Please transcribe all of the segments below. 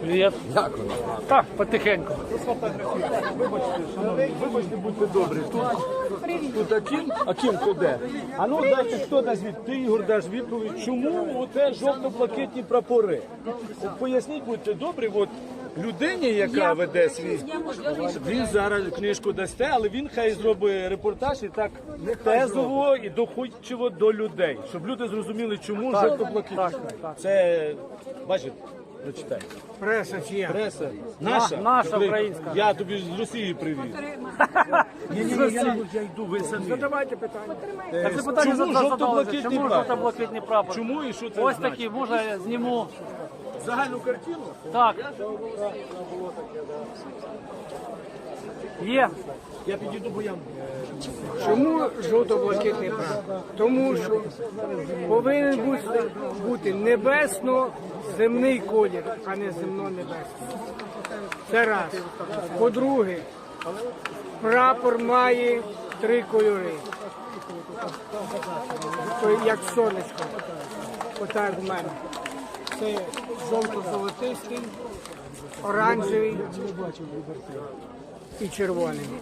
Привіт. Дякую. Так, потихеньку. Вибачте, шановні, вибачте, будьте добрі. Тут, тут а ким, а туди. А ну дайте, хто дасть відповідь. Ти, Ігор, даш відповідь, чому оте жовто-блакитні прапори? Поясніть, будьте добрі, от людині, яка веде свій, він зараз книжку дасте, але він хай зробить репортаж і так тезово і доходчиво до людей, щоб люди зрозуміли, чому жовто-блакитні. Це, бачите, прочитайте. Преса чия? Преса наша, наша Украї- українська. Я тобі з Росії привіз. Ні, ні, ні, я, я йду, ви самі. Задавайте питання. Е, Це питання Чому задалося, жовто-блакитний чому прапор? жовто-блакитний прапор? Чому і що це Ось значить? такі, може, я зніму. Загальну картину? Так. Є. Я підійду, бо я... Чому жовто-блакитний прапор? Тому що повинен бути, бути небесно-земний колір, а не земно-небесний. Це раз. По-друге, прапор має три кольори. Як сонечко. Отак в мене. Це жовто-золотистий, оранжевий і червоними.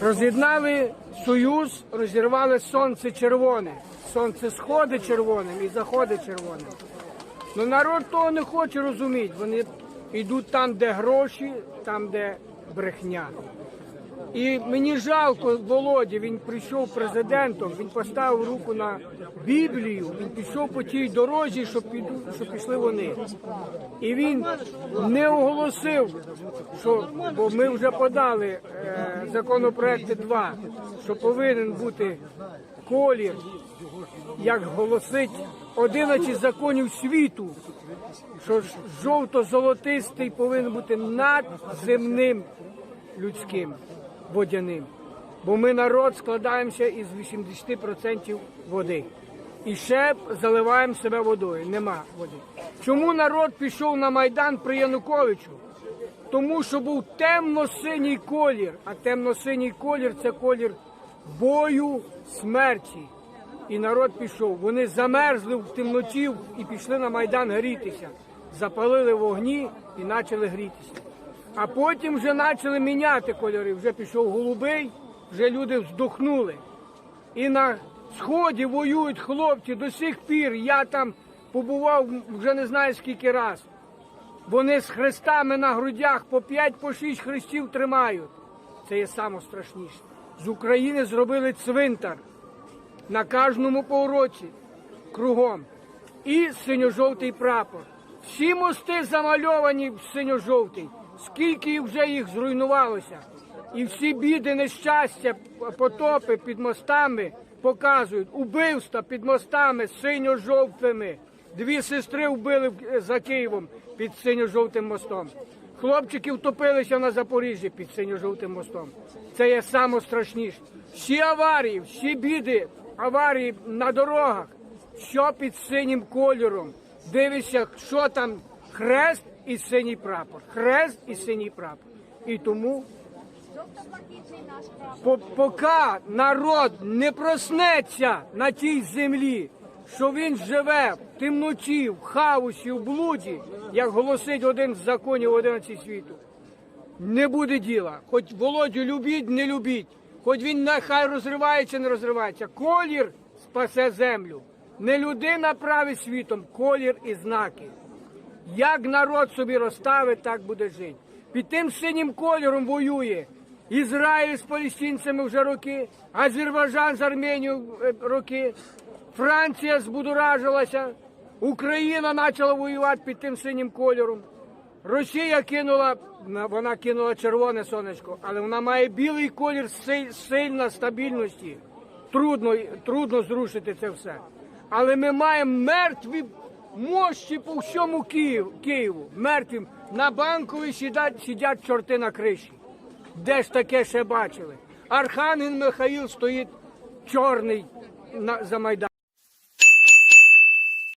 Роз'єднали союз, розірвали сонце червоне. Сонце сходить червоним і заходить червоним. Ну народ того не хоче розуміти. Вони йдуть там, де гроші, там, де брехня. І мені жалко Володі, він прийшов президентом, він поставив руку на Біблію, він пішов по тій дорозі, що, що пішли вони. І він не оголосив, що бо ми вже подали е, законопроекти два, що повинен бути колір, як голосить 11 законів світу, що жовто-золотистий повинен бути над земним людським водяним. Бо ми народ складаємося із 80% води. І ще заливаємо себе водою. Нема води. Чому народ пішов на Майдан при Януковичу? Тому що був темно-синій колір, а темно-синій колір це колір бою, смерті. І народ пішов. Вони замерзли в темноті і пішли на Майдан грітися. Запалили вогні і почали грітися. А потім вже почали міняти кольори. Вже пішов голубий, вже люди вздохнули. І на сході воюють хлопці до сих пір. Я там побував вже не знаю скільки раз. Вони з хрестами на грудях по 5 по 6 хрестів тримають. Це є саме страшніше. З України зробили цвинтар на кожному повороті кругом. І синьо-жовтий прапор. Всі мости замальовані в синьо-жовтий. Скільки вже їх зруйнувалося. І всі біди, нещастя, потопи під мостами показують. Убивства під мостами синьо-жовтими. Дві сестри вбили за Києвом під синьо-жовтим мостом. Хлопчики втопилися на Запоріжжі під синьо-жовтим мостом. Це є саме страшніше. Всі аварії, всі біди, аварії на дорогах, що під синім кольором. Дивишся, що там хрест і синій прапор. Хрест і синій прапор. І тому по- поки народ не проснеться на тій землі, що він живе в темноті, в хаосі, в блуді, як голосить один з законів 11 світу, не буде діла. Хоч Володю любіть, не любіть, хоч він нехай розривається, не розривається. Колір спасе землю. Не людина править світом, колір і знаки. Як народ собі розставить, так буде жити. Під тим синім кольором воює Ізраїль з палестинцями вже роки, Азербайджан з Арменією е, роки, Франція збудоражилася, Україна почала воювати під тим синім кольором. Росія кинула, вона кинула червоне сонечко, але вона має білий колір си- сильна стабільності. Трудно, трудно зрушити це все. Але ми маємо мертві мощі по всьому Києву, Києву. Мертвим. На банкові сидять, сидять чорти на криші. Де ж таке ще бачили? Архангел Михаїл стоїть чорний на, за Майдан.